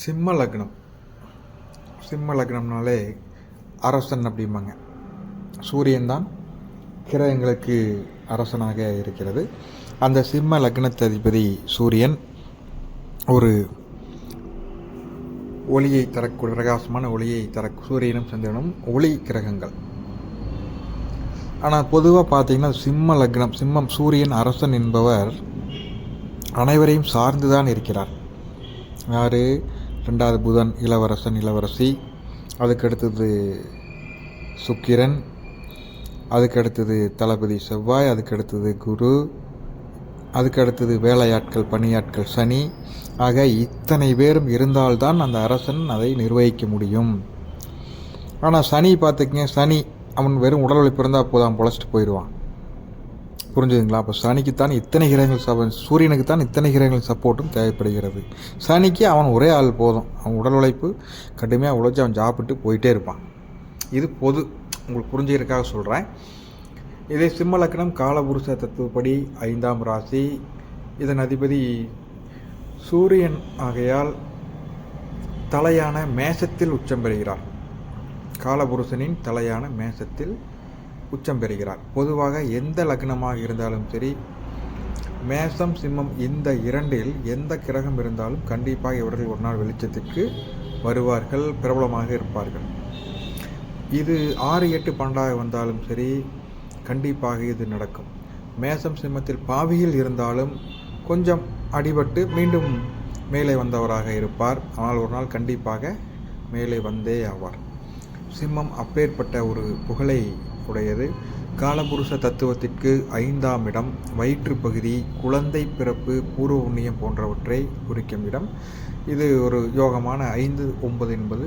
சிம்ம லக்னம். சிம்ம லக்னம்னாலே அரசன் அப்படிம்பாங்க. சூரியன் தான் கிரகங்களுக்கு அரசனாக இருக்கிறது. அந்த சிம்ம லக்னத்து அதிபதி சூரியன் ஒரு ஒளியை தரக்கூடிய பிரகாசமான ஒளியை தர சூரியனும் சந்திரனும் ஒளி கிரகங்கள். ஆனால் பொதுவாக பார்த்திங்கன்னா சிம்ம லக்னம் சிம்மம் சூரியன் அரசன் என்பவர் அனைவரையும் சார்ந்து தான் இருக்கிறார். யார்? ரெண்டாவது புதன் இளவரசன் இளவரசி. அதுக்கு அடுத்தது சுக்கிரன். அதுக்கு அடுத்தது தளபதி செவ்வாய். அதுக்கு அடுத்தது குரு. அதுக்கு அடுத்தது வேலையாட்கள் பணியாட்கள் சனி. ஆக இத்தனை பேரும் இருந்தால்தான் அந்த அரசன் அதை நிர்வகிக்க முடியும். ஆனால் சனி பார்த்துக்கங்க சனி அவன் வெறும் உடல் உழைப்பு இருந்தால் அப்போதான் பொழைச்சிட்டு போயிடுவான். புரிஞ்சுதுங்களா? அப்போ சனிக்குத்தான் இத்தனை கிரகங்கள் சப்ப சூரியனுக்கு தான் இத்தனை கிரகங்கள் சப்போர்ட்டும் தேவைப்படுகிறது. சனிக்கு அவன் ஒரே ஆள் போதும். அவன் உடல் உழைப்பு கடுமையாக உழைச்சி அவன் சாப்பிட்டு போயிட்டே இருப்பான். இது பொது. உங்களுக்கு புரிஞ்சுக்கிறதுக்காக சொல்கிறேன் இதே சிம்ம லக்னம் காலபுருஷ தத்துவப்படி ஐந்தாம் ராசி. இதன் அதிபதி சூரியன் ஆகையால் தலையான மேசத்தில் உச்சம் பெறுகிறார். காலபுருஷனின் தலையான மேசத்தில் உச்சம் பெறுகிறார். பொதுவாக எந்த லக்னமாக இருந்தாலும் சரி மேசம் சிம்மம் இந்த இரண்டில் எந்த கிரகம் இருந்தாலும் கண்டிப்பாக இவர்கள் ஒரு நாள் வெளிச்சத்துக்கு வருவார்கள் பிரபலமாக இருப்பார்கள். இது ஆறு எட்டு பன்னெண்டாக வந்தாலும் சரி கண்டிப்பாக இது நடக்கும். மேசம் சிம்மத்தில் பாவியில் இருந்தாலும் கொஞ்சம் அடிபட்டு மீண்டும் மேலே வந்தவராக இருப்பார். ஆனால் ஒரு நாள் கண்டிப்பாக மேலே வந்தே ஆவார். சிம்மம் அப்பேற்பட்ட ஒரு புகழை உடையது. காலபுருஷ தத்துவத்திற்கு ஐந்தாம் இடம் வயிற்று பகுதி குழந்தை பிறப்பு பூர்வ புண்ணியம் போன்றவற்றை குறிக்கும் இடம். இது ஒரு யோகமான ஐந்து ஒன்பது என்பது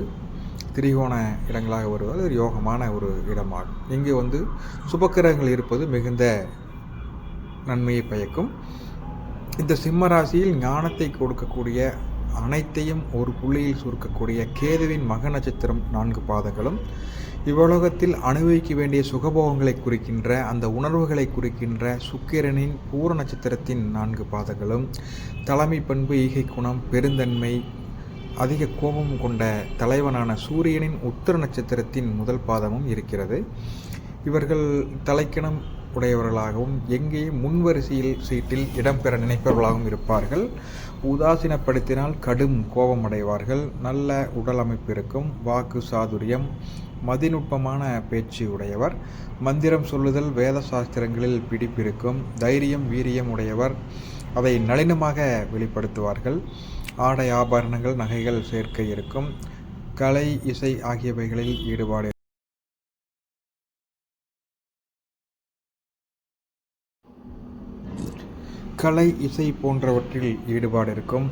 திரிகோண இடங்களாக வருவது ஒரு யோகமான ஒரு இடமாகும். இங்கே வந்து சுபக்கிரகங்கள் இருப்பது மிகுந்த நன்மையை பயக்கும். இந்த சிம்ம ராசியில் ஞானத்தை கொடுக்கக்கூடிய அனைத்தையும் ஒரு புள்ளியில் சுருக்கக்கூடிய கேதுவின் மக நட்சத்திரம் நான்கு பாதங்களும் இவ்வுலகத்தில் அனுபவிக்க வேண்டிய சுகபோகங்களை குறிக்கின்ற அந்த உணர்வுகளை குறிக்கின்ற சுக்கிரனின் பூர நட்சத்திரத்தின் நான்கு பாதங்களும் தலைமை பண்பு ஈகை குணம் பெருந்தன்மை அதிக கோபம் கொண்ட தலைவனான சூரியனின் உத்தர நட்சத்திரத்தின் முதல் பாதமும் இருக்கிறது. இவர்கள் தலைக்கணம் உடையவர்களாகவும் எங்கேயும் முன்வரிசையில் சீட்டில் இடம்பெற நினைப்பவர்களாகவும் இருப்பார்கள். உதாசீனப்படுத்தினால் கடும் கோபம் அடைவார்கள் நல்ல உடல் அமைப்பு இருக்கும். வாக்கு சாதுரியம் மதிநுட்பமான பேச்சு உடையவர் மந்திரம் சொல்லுதல் வேத சாஸ்திரங்களில் பிடிப்பிருக்கும் தைரியம் வீரியம் உடையவர் அதை நளினமாக வெளிப்படுத்துவார்கள். ஆடை ஆபரணங்கள் நகைகள் சேர்க்கை இருக்கும். கலை இசை ஆகியவைகளில் ஈடுபாடு கலை இசை போன்றவற்றில் ஈடுபாடு இருக்கும்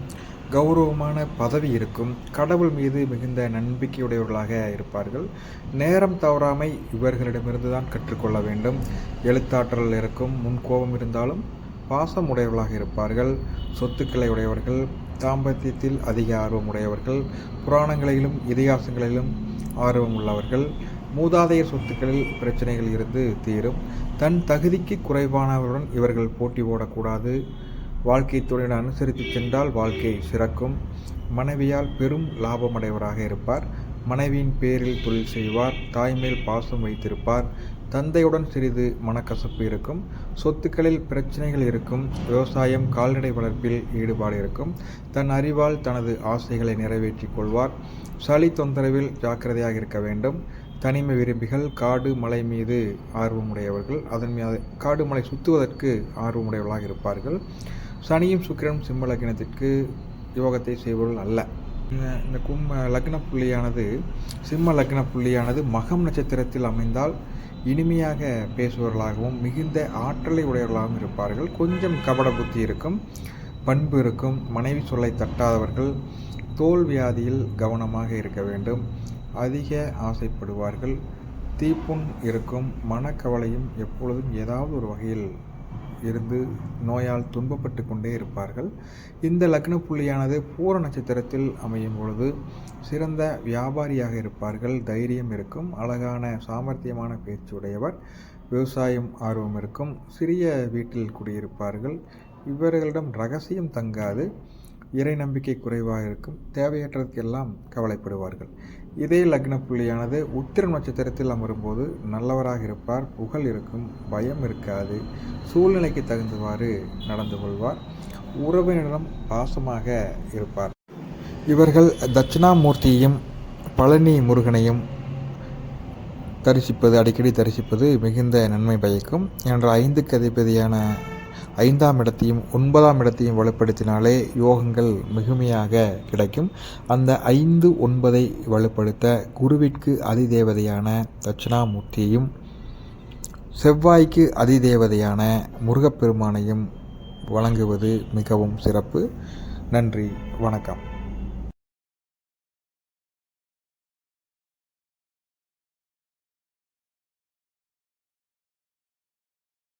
கௌரவமான பதவி இருக்கும் கடவுள் மீது மிகுந்த நம்பிக்கையுடையவர்களாக இருப்பார்கள். நேரம் தவறாமை இவர்களிடமிருந்து தான் கற்றுக்கொள்ள வேண்டும். எழுத்தாற்றல் இருக்கும் முன்கோபம் இருந்தாலும் பாசம் உடையவர்களாக இருப்பார்கள். சொத்துக்களை உடையவர்கள் தாம்பத்தியத்தில் அதிக ஆர்வம் உடையவர்கள் புராணங்களிலும் இதிகாசங்களிலும் ஆர்வம் உள்ளவர்கள். மூதாதையர் சொத்துக்களில் பிரச்சனைகள் இருந்து தீரும். தன் தகுதிக்கு குறைவானவருடன் இவர்கள் போட்டி போடக்கூடாது. வாழ்க்கை துறையுடன் அனுசரித்து சென்றால் வாழ்க்கை சிறக்கும். மனைவியால் பெரும் லாபமடைவராக இருப்பார். மனைவியின் பேரில் தொழில் செய்வார். தாய்மேல் பாசம் வைத்திருப்பார். தந்தையுடன் சிறிது மனக்கசப்பு இருக்கும். சொத்துக்களில் பிரச்சனைகள் இருக்கும். விவசாயம் கால்நடை வளர்ப்பில் ஈடுபாடு இருக்கும். தன் அறிவால் தனது ஆசைகளை நிறைவேற்றிக் கொள்வார். சளி தொந்தரவில் ஜாக்கிரதையாக இருக்க வேண்டும். தனிமை விரும்பிகள் காடு மலை மீது ஆர்வமுடையவர்கள். அதன் மீது காடு மலை சுற்றுவதற்கு ஆர்வமுடையவர்களாக இருப்பார்கள். சனியும் சுக்கிரனும் சிம்ம லக்னத்திற்கு யோகத்தை செய்பவர்கள் அல்ல. இந்த- இந்த கும்ப லக்ன புள்ளியானது சிம்ம லக்ன புள்ளியானது மகம் நட்சத்திரத்தில் அமைந்தால் இனிமையாக பேசுபவர்களாகவும் மிகுந்த ஆற்றலை உடையவர்களாகவும் இருப்பார்கள். கொஞ்சம் கபட புத்தி இருக்கும் பண்பு இருக்கும் மனைவி சொல்லை தட்டாதவர்கள் தோல் வியாதியில் கவனமாக இருக்க வேண்டும். அதிக ஆசைப்படுவார்கள். தீப்புண் இருக்கும் மனக்கவலையும் எப்பொழுதும் ஏதாவது ஒரு வகையில் இருந்து நோயால் துன்பப்பட்டு கொண்டே இருப்பார்கள். இந்த லக்ன புள்ளியானது பூர நட்சத்திரத்தில் அமையும் பொழுது சிறந்த வியாபாரியாக இருப்பார்கள். தைரியம் இருக்கும் அழகான சாமர்த்தியமான பேச்சுடையவர் விவசாயம் ஆர்வம் இருக்கும் சிறிய வீட்டில் குடியிருப்பார்கள். இவர்களிடம் ரகசியம் தங்காது இறை நம்பிக்கை குறைவாக இருக்கும் தேவையற்றதுக்கெல்லாம் கவலைப்படுவார்கள். இதே லக்ன புள்ளியானது உத்திரம் நட்சத்திரத்தில் அமரும்போது நல்லவராக இருப்பார் புகழ் இருக்கும் பயம் இருக்காது. சூழ்நிலைக்கு தகுந்தவாறு நடந்து கொள்வார். உறவினரிடம் பாசமாக இருப்பார். இவர்கள் தட்சிணாமூர்த்தியையும் பழனி முருகனையும் தரிசிப்பது அடிக்கடி தரிசிப்பது மிகுந்த நன்மை பயக்கும். என்ற ஐந்து கதைப்பதியான ஐந்தாம் இடத்தையும் ஒன்பதாம் இடத்தையும் வலுப்படுத்தினாலே யோகங்கள் மிகுமையாக கிடைக்கும். அந்த ஐந்து ஒன்பதை வலுப்படுத்த குருவிற்கு அதிதேவதையான தட்சிணாமூர்த்தியையும் செவ்வாய்க்கு அதிதேவதையான முருகப்பெருமானையும் வழங்குவது மிகவும் சிறப்பு. நன்றி வணக்கம்.